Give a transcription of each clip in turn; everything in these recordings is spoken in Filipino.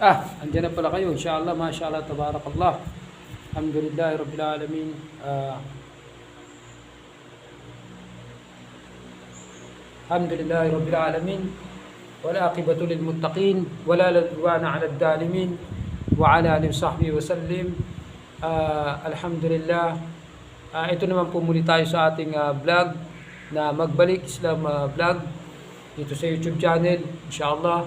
Ah, andyan na pala kayo. Inshallah, mashallah, tabarakallah. Alhamdulillah, Rabbil Alamin. Ah, Alhamdulillah, Rabbil Alamin. والعاقبة للمتقين ولا عدوان على الظالمين وعلى آله وصحبه وسلم Ah, Alhamdulillah Ah, ito naman po muli tayo sa ating ah, vlog na Magbalik Islam ah, vlog dito sa YouTube channel inshallah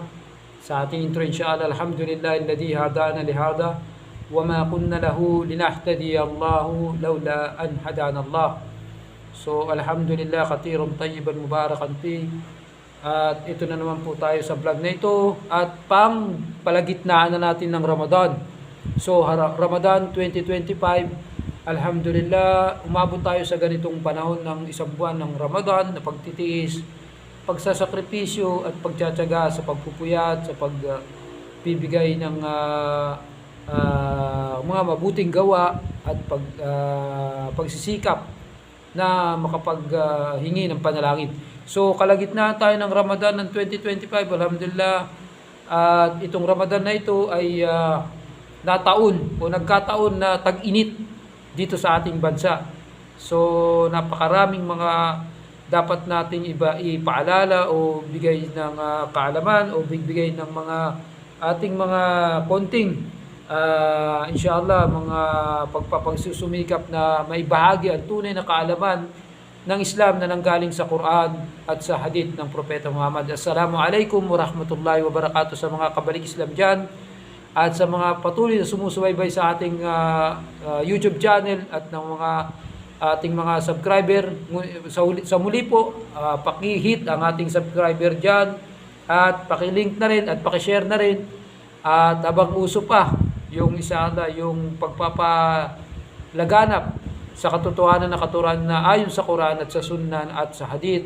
sa ating intro inshallah alhamdulillah alladhi hadana lihada wama kunna lahu linahtadi Allahu lawla an hadana Allah. So alhamdulillah katirong tayyiban mubarakan fi. At ito na naman po tayo sa vlog na ito. At pang palagitnaan na natin ng Ramadan. So Ramadan 2025 alhamdulillah umabot tayo sa ganitong panahon ng isang buwan ng Ramadan na pagtitiis pagsasakripisyo at pagtsatsaga sa pagpupuyat, sa pagbibigay ng ah, ah, mga mabuting gawa at pag, ah, pagsisikap na makapaghingi ng panalangin. So, kalagitnaan tayo ng Ramadan ng 2025, alhamdulillah. At itong Ramadan na ito ay ah, nataon o nagkataon na tag-init dito sa ating bansa. So, napakaraming mga dapat nating iba ipaalala o bigay ng ah, kaalaman o bigbigay ng mga ating mga konting ah inshallah mga pagpapagsusumikap na maibahagi ang tunay na kaalaman ng Islam na nanggaling sa Quran at sa hadith ng Propeta Muhammad. Assalamu alaikum wa rahmatullahi wa barakatuh sa mga kabalik Islam dyan at sa mga patuloy na sumusubaybay sa ating ah, ah, YouTube channel at ng mga ating mga subscriber. Sa, uli- sa muli po, ah, paki-hit ang ating subscriber dyan at paki-link na rin at paki-share na rin at habang uso pa yung isa na yung pagpapalaganap sa katotohanan na katuran na ayon sa Quran at sa Sunnah at sa Hadith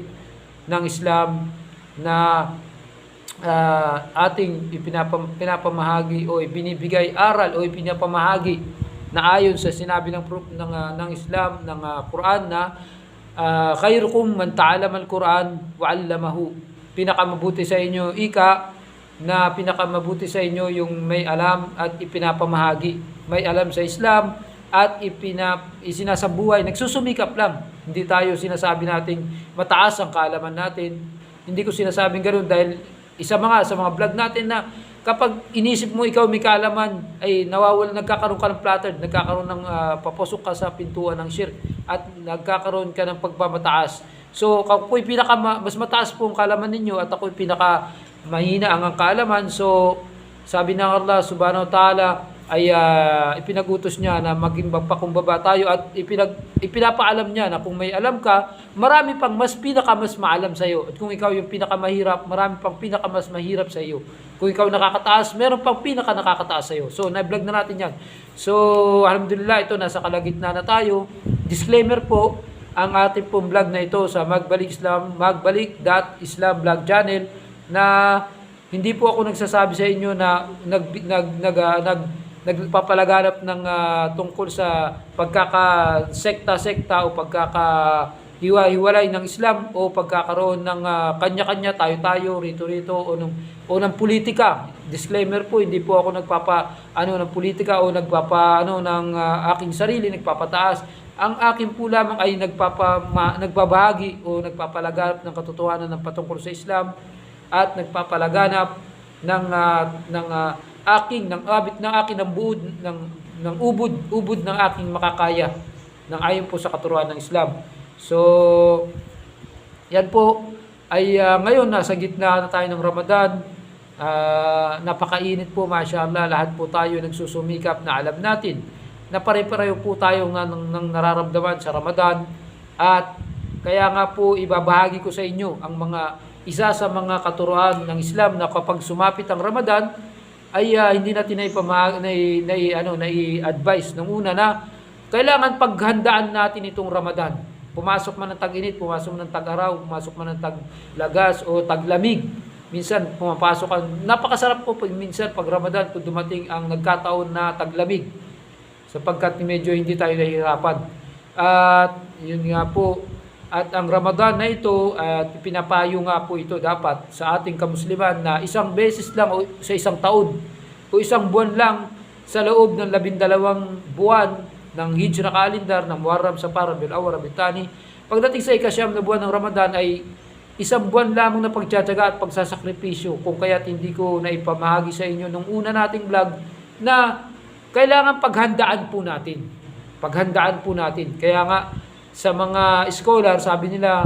ng Islam na ah, ating ipinapam, pinapamahagi o ibinibigay aral o ipinapamahagi na ayon sa sinabi ng ng, ah, ng Islam ng ah, Quran na ah, khairukum man ta'allama al-Quran wa 'allamahu. Pinakamabuti sa inyo ika na pinakamabuti sa inyo yung may alam at ipinapamahagi. May alam sa Islam at ipinap, isinasabuhay nagsusumikap lang. Hindi tayo sinasabi nating mataas ang kaalaman natin. Hindi ko sinasabing ganoon dahil isa mga sa mga vlog natin na kapag inisip mo ikaw may kaalaman ay nawawala nagkakaroon ka ng platter, nagkakaroon ng ah, papasok ka sa pintuan ng shirk at nagkakaroon ka ng pagpapataas. So ako'y pinaka ma- mas mataas po ang kaalaman ninyo at ako'y pinaka mahina ang ang kaalaman. So sabi ng Allah subhanahu wa ta'ala ay ah, ipinagutos niya na maging magpakumbaba tayo at ipinag, ipinapaalam niya na kung may alam ka, marami pang mas pinaka mas maalam sa iyo. At kung ikaw yung pinakamahirap, marami pang pinaka mas mahirap sa iyo. Kung ikaw nakakataas, meron pang pinaka nakakataas sa iyo. So, na-vlog na natin yan. So, alhamdulillah, ito nasa kalagitnaan na tayo. Disclaimer po, ang ating pong vlog na ito sa Magbalik Islam, magbalik.islam vlog channel na hindi po ako nagsasabi sa inyo na nag nag nag ah, nag nagpapalaganap ng ah, tungkol sa pagkaka-sekta-sekta o pagkaka-hiwa-hiwalay ng Islam o pagkakaroon ng ah, kanya-kanya, tayo-tayo, rito-rito o ng, o ng politika. Disclaimer po, hindi po ako nagpapa ano ng politika o nagpapa ano ng ah, aking sarili, nagpapataas. Ang akin po lamang ay nagpapa ma, nagbabahagi o nagpapalaganap ng katotohanan ng patungkol sa Islam at nagpapalaganap ng ah, ng ah, aking ng abit ng akin ng buod ng ng ubod ubod ng aking makakaya ng ayon po sa katuruan ng Islam. So yan po ay ah, ngayon nasa gitna na tayo ng Ramadan. Ah, napakainit po mashallah lahat po tayo nagsusumikap na alam natin na pare-pareho po tayo nga ng, ng nararamdaman sa Ramadan at kaya nga po ibabahagi ko sa inyo ang mga isa sa mga katuruan ng Islam na kapag sumapit ang Ramadan ay ah, hindi natin na ipama na, na, ano na i-advise nung una na kailangan paghandaan natin itong Ramadan. Pumasok man ng tag-init, pumasok man ng tag-araw, pumasok man ng tag-lagas o tag-lamig. Minsan pumapasok ang napakasarap po pag minsan pag Ramadan kung dumating ang nagkataon na taglamig sapagkat medyo hindi tayo nahihirapan. At yun nga po, at ang Ramadan na ito, at pinapayo nga po ito dapat sa ating kamusliman na isang beses lang o sa isang taon o isang buwan lang sa loob ng labindalawang buwan ng Hijra calendar ng Muharram sa Rabiul Awwal Rabiul Thani pagdating sa ikasyam na buwan ng Ramadan ay isang buwan lamang na pagtsatsaga at pagsasakripisyo kung kaya't hindi ko na ipamahagi sa inyo nung una nating vlog na kailangan paghandaan po natin. Paghandaan po natin. Kaya nga sa mga scholar, sabi nila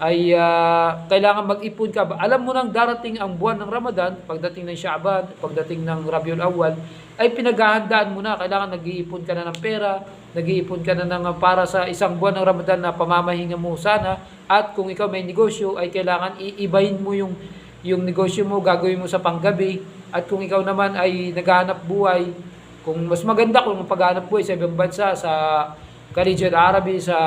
ay ah, kailangan mag-ipon ka. Alam mo nang darating ang buwan ng Ramadan, pagdating ng Shaaban, pagdating ng Rabiul Awwal, ay pinaghahandaan mo na. Kailangan nag-iipon ka na ng pera, nag-iipon ka na ng para sa isang buwan ng Ramadan na pamamahinga mo sana. At kung ikaw may negosyo, ay kailangan iibahin mo yung yung negosyo mo, gagawin mo sa panggabi. At kung ikaw naman ay naghahanap buhay, kung mas maganda kung paghanap buhay sa ibang bansa, sa Khalijon Arabi, sa,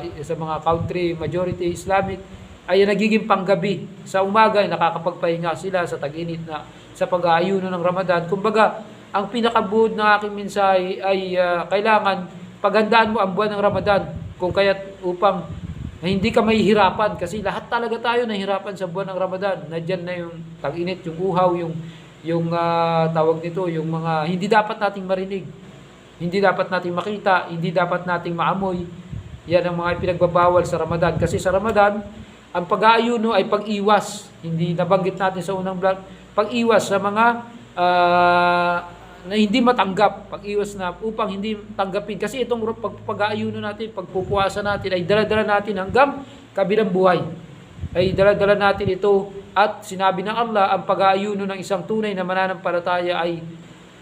sa mga country majority Islamic, ay nagiging panggabi. Sa umaga ay nakakapagpahinga sila sa tag-init na sa pag-aayuno ng Ramadan. Kumbaga, ang pinakabuod ng aking mensahe ay ah, kailangan paghandaan mo ang buwan ng Ramadan kung kaya't upang na hindi ka mahihirapan kasi lahat talaga tayo nahihirapan sa buwan ng Ramadan. Nandiyan na yung tag-init, yung uhaw, yung yung ah, tawag nito, yung mga hindi dapat nating marinig. Hindi dapat nating makita, hindi dapat nating maamoy. Yan ang mga pinagbabawal sa Ramadan kasi sa Ramadan ang pag-aayuno ay pag-iwas. Hindi nabanggit natin sa unang vlog, pag-iwas sa mga ah, na hindi matanggap, pag-iwas na upang hindi tanggapin. Kasi itong pag, pag-aayuno natin, pagpupuwasa natin ay dala-dala natin hanggang kabilang buhay. Ay dala-dala natin ito at sinabi ng Allah, ang pag-aayuno ng isang tunay na mananampalataya ay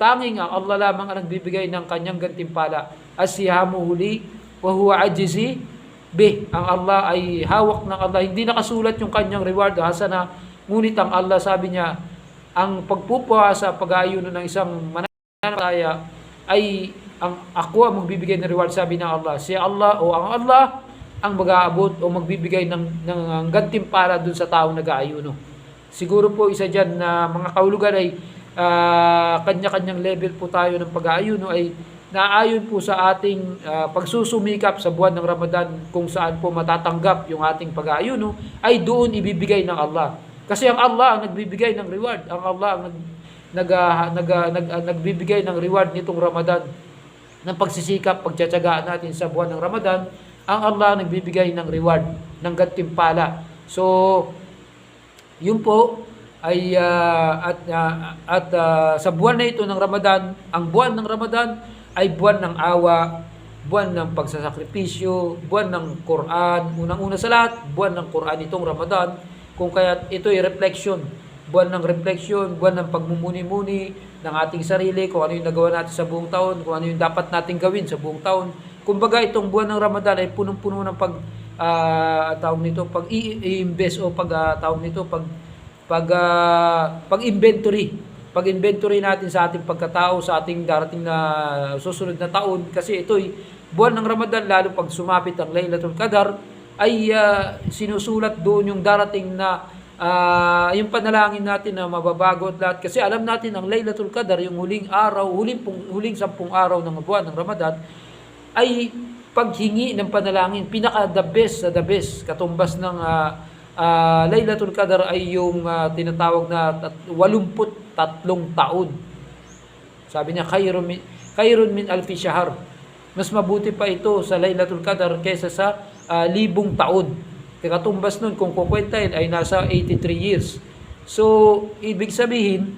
tanging ang Allah lamang ang nagbibigay ng kanyang gantimpala. Asiyamu huli wa huwa ajizi bih. Ang Allah ay hawak ng Allah. Hindi nakasulat yung kanyang reward hasana. Ngunit ang Allah sabi niya, ang pagpupuwasa, pag-aayuno ng isang mananampalataya ay ang ako ang magbibigay ng reward sabi ng Allah. Si Allah o ang Allah ang mag-aabot o magbibigay ng, ng gantimpala dun sa taong nag-aayuno. Siguro po isa dyan na mga kaulugan ay ah, kanya-kanyang level po tayo ng pag-aayuno ay naayon po sa ating ah, pagsusumikap sa buwan ng Ramadan kung saan po matatanggap yung ating pag-aayuno ay doon ibibigay ng Allah. Kasi ang Allah ang nagbibigay ng reward. Ang Allah ang nag, nag, ah, nag, ah, nag, ah, nagbibigay ng reward nitong Ramadan ng pagsisikap, pagtsatsagaan natin sa buwan ng Ramadan, ang Allah nagbibigay ng reward, ng gantimpala. So, yun po ay ah, at ah, at ah, sa buwan na ito ng Ramadan, ang buwan ng Ramadan ay buwan ng awa, buwan ng pagsasakripisyo, buwan ng Quran, unang-una sa lahat, buwan ng Quran itong Ramadan, kung kaya ito ay reflection, buwan ng reflection, buwan ng pagmumuni-muni ng ating sarili, kung ano yung nagawa natin sa buong taon, kung ano yung dapat nating gawin sa buong taon. Kumbaga itong buwan ng Ramadan ay punong-puno ng pag ah, tawag nito, pag i-invest o pag ah, tawag nito, pag pag ah, pag-inventory. Pag-inventory natin sa ating pagkatao sa ating darating na susunod na taon. Kasi ito'y buwan ng Ramadan lalo pag sumapit ang Laylatul Qadar ay ah, sinusulat doon yung darating na ah, yung panalangin natin na mababago at lahat. Kasi alam natin ang Laylatul Qadar yung huling araw huling pung, huling sampung araw ng buwan ng Ramadan ay paghingi ng panalangin. Pinaka the best sa the best katumbas ng ah, ah, Laylatul Qadar ay yung ah, tinatawag na tat- 83 taon. Sabi niya khairun min khairun min alfi shahr. Mas mabuti pa ito sa Laylatul Qadar kaysa sa ah, libong taon. Katumbas nun kung kukwentahin ay nasa 83 years. So, ibig sabihin,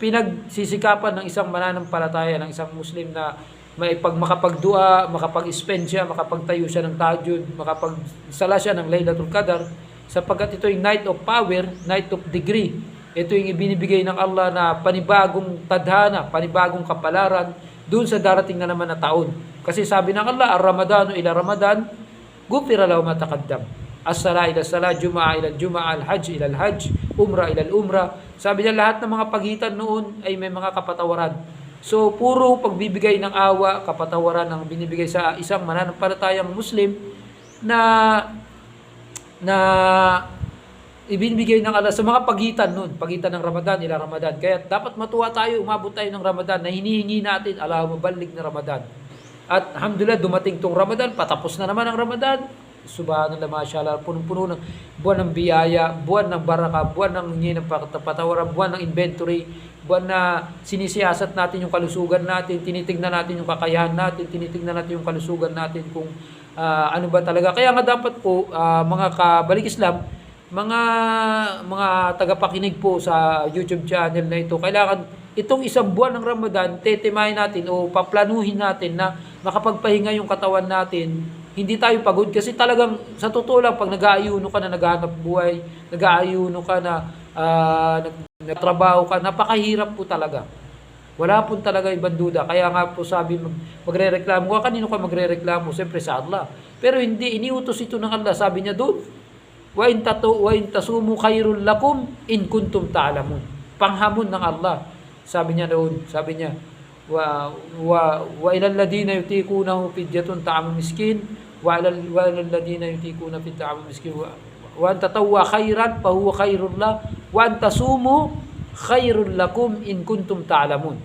pinagsisikapan ng isang mananampalataya, ng isang Muslim na may pag makapagdua, makapag-spend siya, makapagtayo siya ng tahajjud, makapagsala siya ng Laylatul Qadar, sapagkat ito yung night of power, night of degree. Ito yung ibinibigay ng Allah na panibagong tadhana, panibagong kapalaran doon sa darating na naman na taon. Kasi sabi ng Allah, Ar-Ramadanu ila Ramadan, gufira lahu ma taqaddam. As-sala ila sala, Juma'a ila Juma'a, Al-Hajj ila Al-Hajj, Umrah ila Umrah. Sabi niya lahat ng mga pagitan noon ay may mga kapatawaran. So, puro pagbibigay ng awa, kapatawaran ang binibigay sa isang mananampalatayang Muslim na na ibinibigay ng Allah sa mga pagitan nun, pagitan ng Ramadan ila Ramadan. Kaya dapat matuwa tayo, umabot tayo ng Ramadan na hinihingi natin, Allah mabalik na Ramadan. At alhamdulillah, dumating tong Ramadan, patapos na naman ang Ramadan. subhanallah, mashallah, punong-puno ng buwan ng biyaya, buwan ng baraka, buwan ng hingi ng patawaran, buwan ng inventory, buwan na sinisiyasat natin yung kalusugan natin, tinitingnan natin yung kakayahan natin, tinitingnan natin yung kalusugan natin kung ah, ano ba talaga. Kaya nga dapat po, ah, mga kabalik Islam, mga mga tagapakinig po sa YouTube channel na ito, kailangan itong isang buwan ng Ramadan, tetimahin natin o paplanuhin natin na makapagpahinga yung katawan natin. Hindi tayo pagod kasi talagang sa totoo lang pag nag-aayuno ka na naghahanap buhay, nag-aayuno ka na nag- nagtrabaho ka, napakahirap po talaga. Wala po talaga ibang duda. Kaya nga po sabi, mag, magre-reklamo ka. Kanino ka magre-reklamo? Siyempre sa Allah. Pero hindi, iniutos ito ng Allah. Sabi niya doon, wa in tatu wa in tasumu khairul lakum in kuntum ta'lamun. Panghamon ng Allah. Sabi niya doon, sabi niya, wa wa wa ilal ladina yutikunahu fidyatun ta'amul miskin wa ilal wa ilal ladina yutikuna fi ta'amul miskin wa, wa an tatawwa khairan fa huwa khairul la wa an tasumu khairul lakum in kuntum ta'lamun.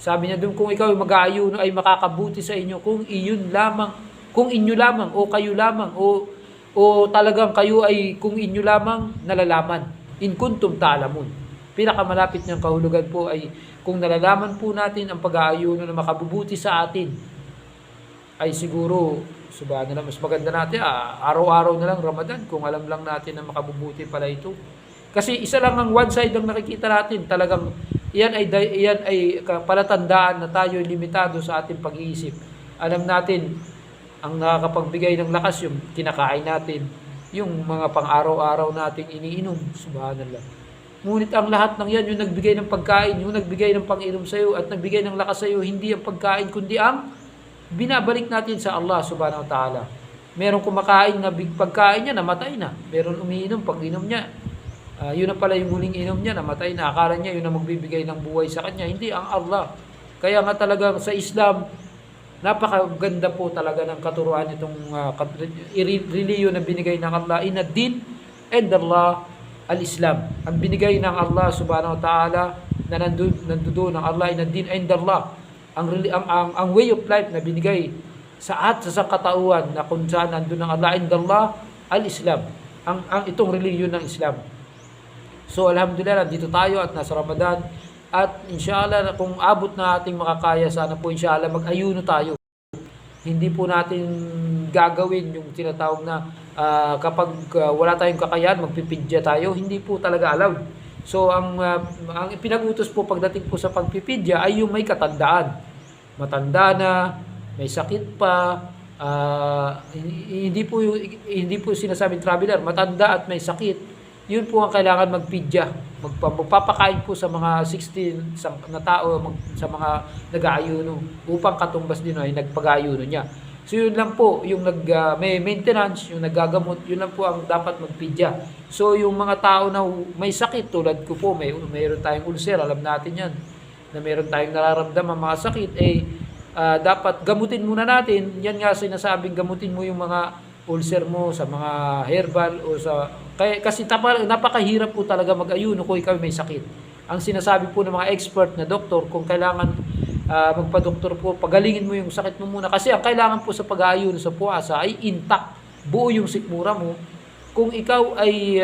Sabi niya doon kung ikaw ay mag-aayuno ay makakabuti sa inyo kung iyon lamang kung inyo lamang o kayo lamang o o talagang kayo ay kung inyo lamang nalalaman in kuntum ta'lamun. Pinakamalapit niyang kahulugan po ay kung nalalaman po natin ang pag-aayuno na makabubuti sa atin ay siguro subhanallah mas maganda natin ah, araw-araw na lang Ramadan kung alam lang natin na makabubuti pala ito. Kasi isa lang ang one side ang nakikita natin. Talagang iyan ay iyan ay palatandaan na tayo ay limitado sa ating pag-iisip. Alam natin ang nakakapagbigay ng lakas yung kinakain natin, yung mga pang-araw-araw nating iniinom. Subhanallah. Ngunit ang lahat ng yan, yung nagbigay ng pagkain, yung nagbigay ng pang-inom sa iyo at nagbigay ng lakas sa iyo, hindi ang pagkain kundi ang binabalik natin sa Allah subhanahu wa ta'ala. Meron kumakain na big pagkain niya, namatay na. Meron umiinom, pag inom niya, ah, yun na pala yung huling inom niya, namatay na. Akala niya yun ang magbibigay ng buhay sa kanya. Hindi, ang Allah. Kaya nga talaga sa Islam, napakaganda po talaga ng katuruan itong uh, reliyon na binigay ng Allah. Ina din and Allah al-Islam. Ang binigay ng Allah subhanahu wa ta'ala na nandun, nandoon ng Allah, ina din and Allah. Ang, ang, ang, ang way of life na binigay sa at sa sangkatauhan na kung saan nandun ng Allah and Allah al-Islam. Ang, ang itong reliyon ng Islam. So alhamdulillah, dito tayo at nasa Ramadan. At inshallah, kung abot na ating makakaya, sana po inshallah mag-ayuno tayo. Hindi po natin gagawin yung tinatawag na ah, kapag ah, wala tayong kakayahan, magpipidya tayo. Hindi po talaga allowed. So ang, ah, ang pinag-utos po pagdating po sa pagpipidya ay yung may katandaan. Matanda na, may sakit pa, ah, hindi po hindi po sinasabing traveler, matanda at may sakit yun po ang kailangan magpidya. Magpa, magpapakain po sa mga 16 sa, na tao, mag, sa mga nag-aayuno upang katumbas din ay nagpag-aayuno niya. So yun lang po, yung nag, ah, may maintenance, yung nagagamot, yun lang po ang dapat magpidya. So yung mga tao na may sakit, tulad ko po, may, mayroon tayong ulcer, alam natin yan, na mayroon tayong nararamdaman mga sakit, eh ah, dapat gamutin muna natin. Yan nga sinasabing gamutin mo yung mga ulcer mo sa mga herbal o sa kaya kasi tapa, napakahirap po talaga mag-ayuno kung ikaw may sakit. Ang sinasabi po ng mga expert na doktor kung kailangan ah, magpa-doktor po, pagalingin mo yung sakit mo muna kasi ang kailangan po sa pag-aayuno sa puasa ay intact, buo yung sikmura mo. Kung ikaw ay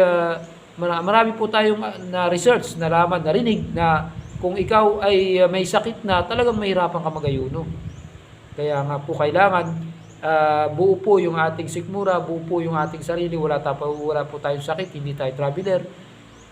mara- marami po tayong ah, na research, nalaman, narinig na kung ikaw ay may sakit na talagang mahirapan ka mag-ayuno. Kaya nga po kailangan ah, buo po yung ating sikmura, buo po yung ating sarili, wala, tapo, wala po tayong sakit, hindi tayo traveler,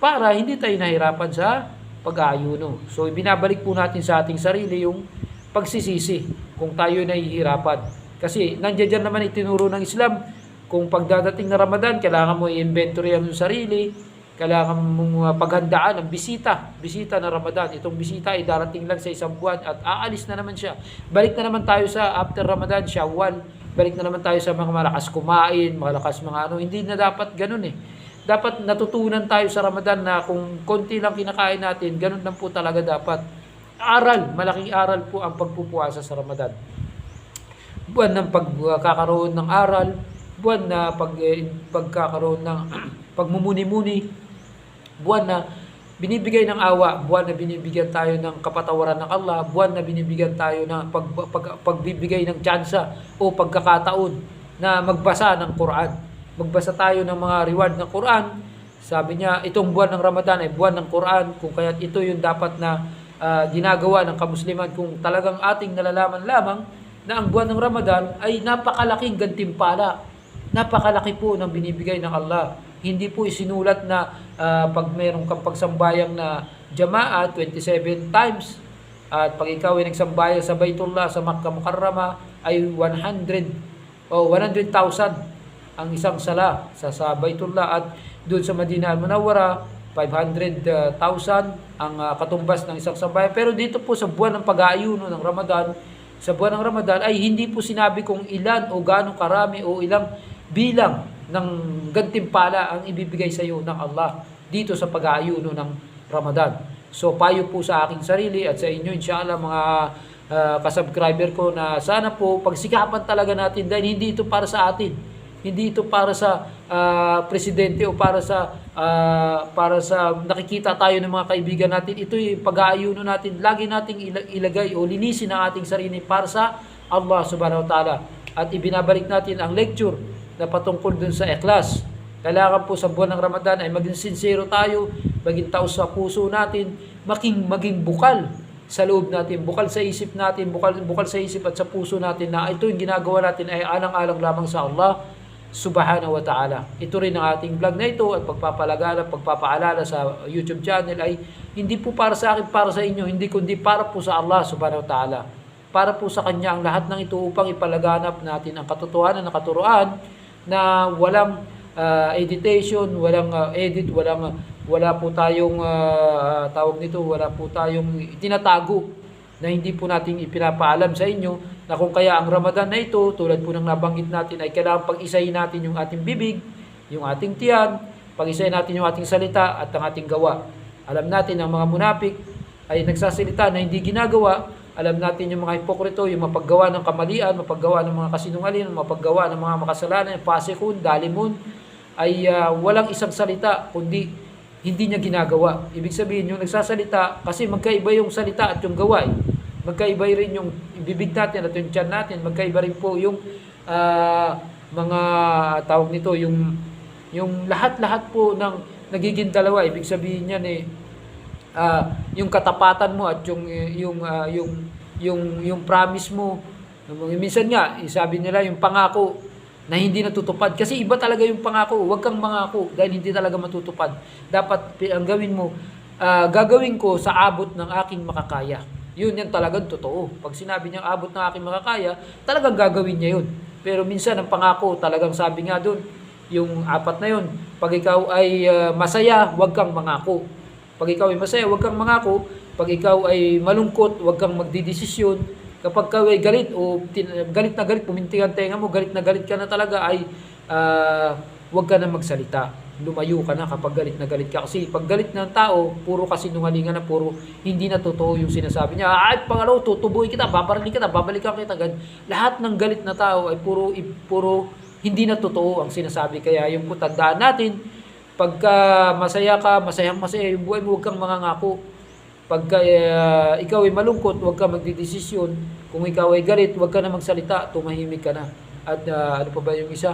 para hindi tayo nahirapan sa pag-aayuno. So, binabalik po natin sa ating sarili yung pagsisisi kung tayo nahihirapan. Kasi nandiyan dyan naman itinuro ng Islam, kung pagdadating na Ramadan, kailangan mo i-inventory ang sarili, kailangan mong uh, paghandaan ang bisita, bisita na Ramadan. Itong bisita ay darating lang sa isang buwan at aalis na naman siya. Balik na naman tayo sa after Ramadan, Shawwal. Balik na naman tayo sa mga malakas kumain, malakas mga ano. Hindi na dapat ganun eh. Dapat natutunan tayo sa Ramadan na kung konti lang kinakain natin, ganun lang po talaga dapat. Aral, malaking aral po ang pagpupuasa sa Ramadan buwan ng pagkakaroon ng aral, buwan na pag, eh, pagkakaroon ng pagmumuni-muni, buwan na binibigay ng awa, buwan na binibigyan tayo ng kapatawaran ng Allah, buwan na binibigyan tayo ng pag, pag, pagbibigay ng tsansa o pagkakataon na magbasa ng Quran. Magbasa tayo ng mga reward ng Quran. Sabi niya, itong buwan ng Ramadan ay buwan ng Quran, kung kaya't ito yung dapat na ah, ginagawa ng kamusliman kung talagang ating nalalaman lamang na ang buwan ng Ramadan ay napakalaking gantimpala. Napakalaki po ng binibigay ng Allah. Hindi po isinulat na ah, pag mayroong kang pagsambayang na jamaa 27 times at pag ikaw ay nagsambayan sa Baitullah sa Makkah Mukarrama ay 100 o 100,000 ang isang sala sa, sa Baitullah at doon sa Madina al-Munawwara 500,000 ang ah, katumbas ng isang sambayan. Pero dito po sa buwan ng pag-aayuno ng Ramadan, sa buwan ng Ramadan ay hindi po sinabi kung ilan o gaano karami o ilang bilang ng gantimpala ang ibibigay sa iyo ng Allah dito sa pag-aayuno ng Ramadan. So payo po sa aking sarili at sa inyo inshallah mga ah, kasubscriber ko na sana po pagsikapan talaga natin dahil hindi ito para sa atin. Hindi ito para sa ah, presidente o para sa ah, para sa nakikita tayo ng mga kaibigan natin. Ito yung pag-aayuno natin. Lagi nating ila- ilagay o linisin ang ating sarili para sa Allah subhanahu wa ta'ala. At ibinabalik natin ang lecture na patungkol dun sa ikhlas. Kailangan po sa buwan ng Ramadan ay maging sincero tayo, maging taos sa puso natin, maging, maging bukal sa loob natin, bukal sa isip natin, bukal, bukal sa isip at sa puso natin na ito yung ginagawa natin ay alang-alang lamang sa Allah subhanahu wa ta'ala. Ito rin ang ating vlog na ito at pagpapalagala, pagpapaalala sa YouTube channel ay hindi po para sa akin, para sa inyo, hindi kundi para po sa Allah subhanahu wa ta'ala. Para po sa Kanya ang lahat ng ito upang ipalaganap natin ang katotohanan ng katuruan na walang ah, editation, walang ah, edit, walang ah, wala po tayong ah, tawag nito, wala po tayong tinatago na hindi po natin ipinapaalam sa inyo na kung kaya ang Ramadan na ito, tulad po ng nabanggit natin, ay kailangan pag-isahin natin yung ating bibig, yung ating tiyan, pag-isahin natin yung ating salita at ang ating gawa. Alam natin ang mga munapik ay nagsasalita na hindi ginagawa. Alam natin yung mga hipokrito, yung mapaggawa ng kamalian, mapaggawa ng mga kasinungalingan, mapaggawa ng mga makasalanan, pasikun, dalimun, ay ah, walang isang salita kundi hindi niya ginagawa. Ibig sabihin, yung nagsasalita, kasi magkaiba yung salita at yung gawa. eh. Magkaiba rin yung bibig natin at yung tiyan natin. Magkaiba rin po yung ah, mga tawag nito, yung, yung lahat-lahat po ng nagiging dalawa. Ibig sabihin niyan eh, ah, yung katapatan mo at yung yung ah, yung yung yung promise mo. Minsan nga eh, sabi nila yung pangako na hindi natutupad. Kasi iba talaga yung pangako huwag kang mangako dahil hindi talaga matutupad. Dapat ang gawin mo ah, gagawin ko sa abot ng aking makakaya. Yun yan talagang totoo. Pag sinabi niyang abot ng aking makakaya talagang gagawin niya yun. Pero minsan ang pangako talagang sabi nga doon yung apat na yun pag ikaw ay ah, masaya huwag kang mangako pag ikaw ay masaya, huwag kang mangako. Pag ikaw ay malungkot, huwag kang magdidesisyon. Kapag ikaw ay galit o galit na galit, puminti ang tenga mo, galit na galit ka na talaga, ay ah, huwag ka na magsalita. Lumayo ka na kapag galit na galit ka. Kasi pag galit ng tao, puro kasinungalingan na, puro hindi na totoo yung sinasabi niya. Ay, pangalaw, tutubuhin kita, babarili kita, babalikan kita. Gan. Lahat ng galit na tao ay puro, puro hindi na totoo ang sinasabi. Kaya yung tandaan natin, pagka masaya ka, masayang masaya yung buhay mo, huwag kang mangangako. Pagka uh, ikaw ay malungkot, huwag ka magdidesisyon. Kung ikaw ay galit, huwag ka na magsalita, tumahimik ka na. At uh, ano pa ba yung isa?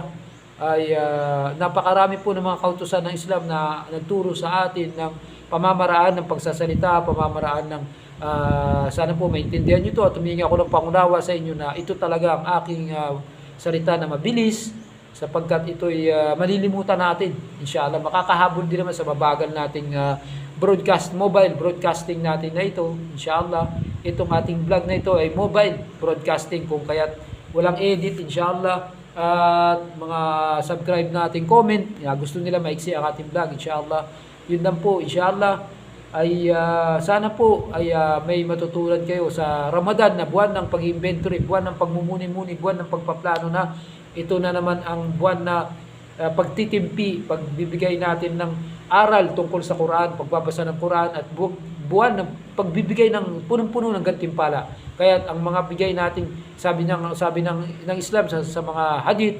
Ay uh, napakarami po ng mga kautusan ng Islam na nagturo sa atin ng pamamaraan ng pagsasalita, pamamaraan ng uh, sana po maintindihan nyo to at humingi ako ng pangunawa sa inyo na ito talaga ang aking uh, salita na mabilis, sapagkat ito'y ah, malilimutan natin. Inshallah, makakahabol din naman sa mabagal nating ah, broadcast, mobile broadcasting natin na ito. Inshallah, itong ating vlog na ito ay mobile broadcasting kung kaya't walang edit, inshallah. At mga subscribe nating comment, ya, gusto nila maiksi ang ating vlog, inshallah. Yun lang po, inshallah ay ah, sana po ay ah, may matutunan kayo sa Ramadan na buwan ng pag-inventory, buwan ng pagmumuni-muni, buwan ng pagpaplano na ito na naman ang buwan na ah, pagtitimpi, pagbibigay natin ng aral tungkol sa Quran, pagbabasa ng Quran at bu- buwan ng pagbibigay ng punong-puno ng gantimpala. Kaya ang mga bigay nating sabi ng sabi ng ng Islam sa, sa mga hadith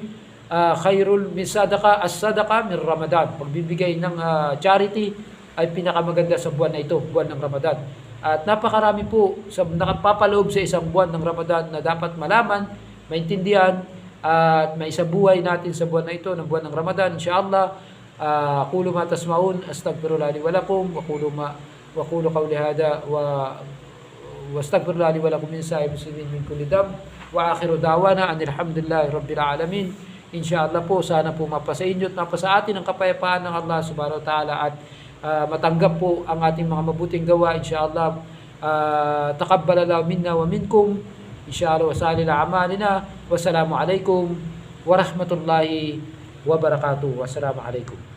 ah, khairul min sadaqa as-sadaqa min Ramadan. Pagbibigay ng ah, charity ay pinakamaganda sa buwan na ito, buwan ng Ramadan. At napakarami po sa nakapapaloob sa isang buwan ng Ramadan na dapat malaman, maintindihan, at maisabuhay natin sa buwan na ito, ng buwan ng Ramadan, insyaAllah. Uh, ah, ma tasmaun, astagfirullah li walakum, wa kulu ma, wa kulu qawli hada, wa, wa astagfirullah li walakum min sa'ib muslimin min kulli wa akhiru dawana, anilhamdulillahi rabbil alamin. InsyaAllah po, sana po mapasa inyo at mapasa atin ang kapayapaan ng Allah subhanahu wa ta'ala at uh, matanggap po ang ating mga mabuting gawa, insyaAllah. Uh, ah, takabbala la minna wa minkum. Inshallah, wa salila amalina. Wassalamu alaikum wa rahmatullahi wa barakatuh. Wassalamu alaikum.